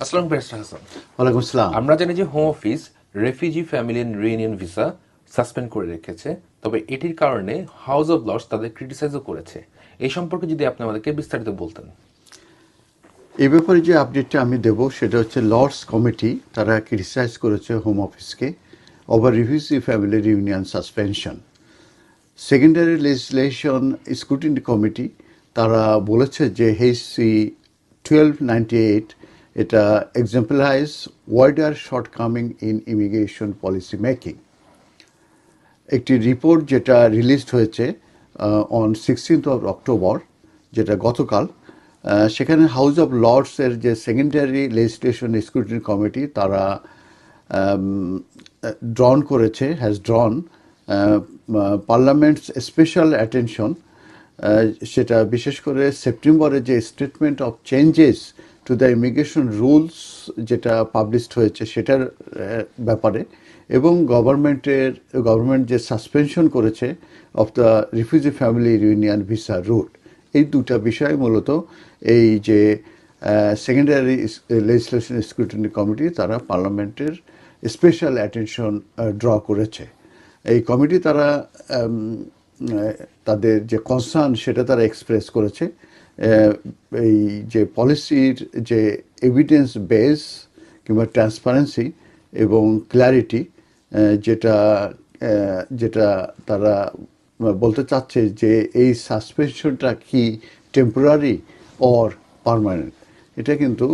আসসালাম হাসান। ওয়ালাইকুম আসসালাম। আমরা জানি যে Home Office refugee family reunion visa suspend করে রেখেছে তবে এটির কারণে হাউস অফ লর্ডস তাদের ক্রিটিসাইজও করেছে। এই সম্পর্কে যদি আপনি আমাদেরকে বিস্তারিত বলতেন। এ ব্যাপারে যে আপডেটটা আমি দেব সেটা হচ্ছে লর্ডস কমিটি তারা ক্রিটিসাইজ করেছে home অফিসকে over refugee family union suspension secondary legislation scrutiny committee তারা বলেছে যে হেসি টুয়েলভ নাইনটি এইট এটা exemplifies wider shortcoming in immigration policy making একটি রিপোর্ট যেটা রিলিজড হয়েছে অন সিক্সটিন্থ অফ অক্টোবর যেটা গতকাল সেখানে হাউস অফ লর্ডসের যে সেকেন্ডারি লেজিসলেশন স্ক্রুটিনি কমিটি তারা ড্রন করেছে has drawn parliament's special attention সেটা বিশেষ করে সেপ্টেম্বরে যে statement of changes to the immigration rules যেটা পাবলিশড হয়েছে সেটার ব্যাপারে এবং গভর্নমেন্টের, গভর্নমেন্ট যে সাসপেনশন করেছে of the refugee family union visa route এই দুটা বিষয় মূলত এই যে সেকেন্ডারি লেজিসলেশন স্ক্রুটিনি কমিটি তারা পার্লামেন্টের স্পেশাল অ্যাটেনশন ড্র করেছে। এই কমিটি তারা তাদের যে কনসার্ন সেটা তারা এক্সপ্রেস করেছে। এই যে পলিসির যে এভিডেন্স বেস কিংবা ট্রান্সপারেন্সি এবং ক্ল্যারিটি যেটা যেটা তারা বলতে চাচ্ছে যে এই সাসপেনশনটা কি টেম্পোরারি অর পার্মানেন্ট এটা কিন্তু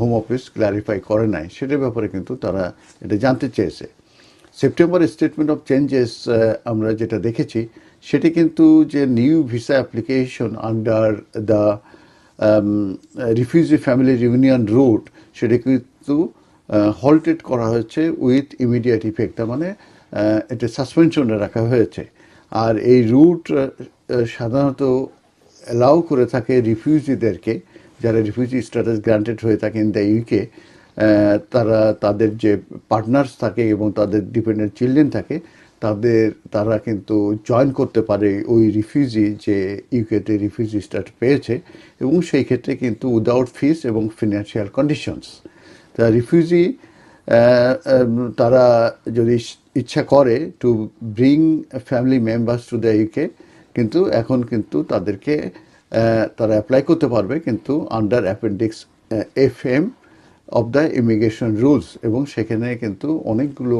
হোম অফিস ক্ল্যারিফাই করে নাই। সেটার ব্যাপারে কিন্তু তারা এটা জানতে চেয়েছে। সেপ্টেম্বর স্টেটমেন্ট অফ চেঞ্জেস আমরা যেটা দেখেছি সেটি কিন্তু যে new visa application under the refugee family union route সেটা কিন্তু হল্টেড করা হয়েছে উইথ ইমিডিয়েট ইফেক্ট তার মানে এটা সাসপেনশনে রাখা হয়েছে। আর এই রুট সাধারণত অ্যালাউ করে থাকে রিফিউজিদেরকে যারা রিফিউজি স্ট্যাটাস গ্রান্টেড হয়ে থাকে ইন দ্য ইউকে তারা তাদের যে পার্টনার্স থাকে এবং তাদের ডিপেন্ডেন্ট চিলড্রেন থাকে তাদের, তারা কিন্তু জয়েন করতে পারে ওই রিফিউজি যে ইউকেতে রিফিউজি স্ট্যাটাস পেয়েছে এবং সেই ক্ষেত্রে কিন্তু উইদাউট ফিস এবং ফিনান্সিয়াল কন্ডিশনস তা রিফিউজি তারা যদি ইচ্ছা করে to bring family members to the UK কিন্তু এখন কিন্তু তাদেরকে তারা অ্যাপ্লাই করতে পারবে কিন্তু under appendix F M of the immigration rules এবং সেখানে কিন্তু অনেকগুলো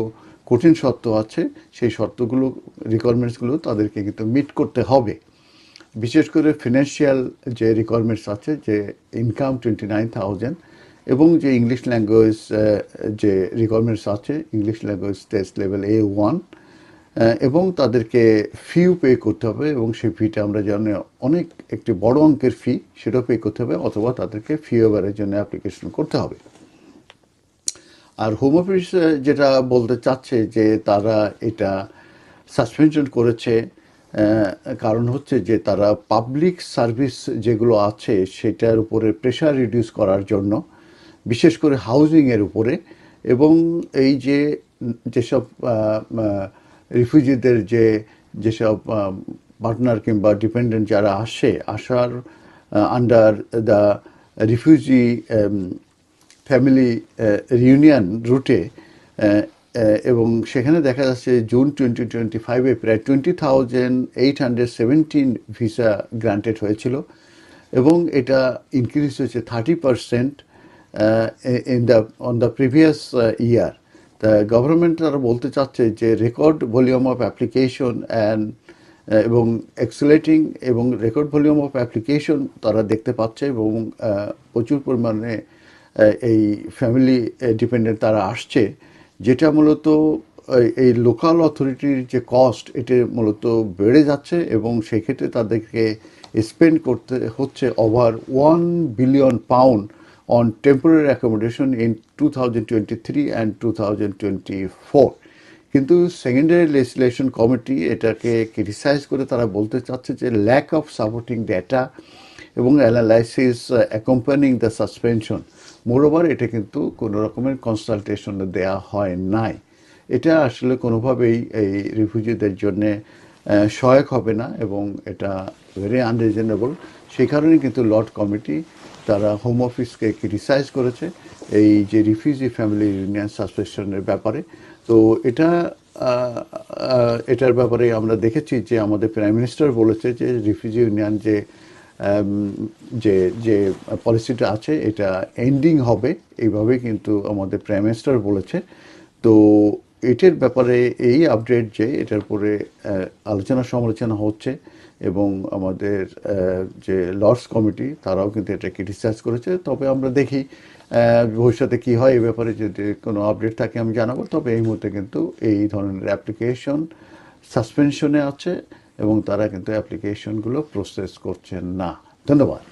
কঠিন শর্ত আছে, সেই শর্তগুলো রিকোয়ারমেন্টসগুলো তাদেরকে কিন্তু মিট করতে হবে। বিশেষ করে ফিনান্সিয়াল যে রিকোয়ারমেন্টস আছে, যে ইনকাম টোয়েন্টি নাইন থাউজেন্ড এবং যে ইংলিশ ল্যাঙ্গুয়েজ যে রিকোয়ারমেন্টস আছে English language test level A one এবং তাদেরকে ফিও পে করতে হবে এবং সেই ফিটা আমরা জানি অনেক একটি বড় অঙ্কের ফি সেটাও পে করতে হবে অথবা তাদেরকে ফি ওভারের জন্য অ্যাপ্লিকেশন করতে হবে। আর হোম অফিস যেটা বলতে চাচ্ছে যে তারা এটা সাসপেনশন করেছে কারণ হচ্ছে যে তারা পাবলিক সার্ভিস যেগুলো আছে সেটার উপরে প্রেশার রিডিউস করার জন্য, বিশেষ করে হাউজিংয়ের উপরে এবং এই যে যেসব রিফিউজিদের যে যেসব পার্টনার কিংবা ডিপেন্ডেন্ট যারা আসে, আসার under the refugee family reunion রুটে এবং সেখানে দেখা যাচ্ছে জুন টোয়েন্টি টোয়েন্টি ফাইভে প্রায় twenty thousand eight hundred seventeen visa granted হয়েছিল এবং এটা ইনক্রিজ হয়েছে thirty percent in the on the previous year তা গভর্নমেন্ট তারা বলতে চাচ্ছে যে record volume of application and এবং এক্সেলেটিং এবং রেকর্ড ভলিউম অফ অ্যাপ্লিকেশন তারা দেখতে পাচ্ছে এবং প্রচুর পরিমাণে এই ফ্যামিলি ডিপেন্ডেন্ট তারা আসছে, যেটা মূলত, এই- লোকাল অথরিটির যে কস্ট এটা মূলত বেড়ে যাচ্ছে এবং সেক্ষেত্রে তাদেরকে স্পেন্ড করতে হচ্ছে over one billion pound on temporary accommodation in two thousand twenty three and two thousand twenty four কিন্তু সেকেন্ডারি লেজিসলেশন কমিটি এটাকে ক্রিটিসাইজ করে তারা বলতে চাচ্ছে যে ল্যাক অফ সাপোর্টিং ডেটা এবং analysis accompanying the suspension moreover এটা কিন্তু কোনো রকমের কনসালটেশন দেওয়া হয় নাই। এটা আসলে কোনোভাবেই এই রিফিউজিদের জন্যে সহায়ক হবে না এবং এটা ভেরি আনরিজনেবল সেই কারণে কিন্তু লর্ড কমিটি তারা হোম অফিসকে ক্রিটিসাইজ করেছে এই যে রিফিউজি ফ্যামিলি ইউনিয়ন সাসপেনশনের ব্যাপারে। তো এটা এটার ব্যাপারে আমরা দেখেছি যে আমাদের প্রাইম মিনিস্টার বলেছে যে রিফিউজি ইউনিয়ন যে যে যে পলিসিটা আছে, এটা এন্ডিং হবে। এইভাবে কিন্তু আমাদের প্রাইম মিনিস্টার বলেছে। তো এটার ব্যাপারে এই আপডেট যে, এটার পরে আলোচনা সমালোচনা হচ্ছে এবং আমাদের যে লর্ডস কমিটি তারাও কিন্তু এটা ক্রিটিসাইজ করেছে। তবে আমরা দেখি ভবিষ্যতে কি হয় এই ব্যাপারে যদি কোনো আপডেট থাকে আমি জানাব। তবে এই মুহূর্তে কিন্তু এই ধরনের অ্যাপ্লিকেশন সাসপেনশনে আছে। এবং তারা কিন্তু অ্যাপ্লিকেশনগুলো প্রসেস করছেন না। ধন্যবাদ।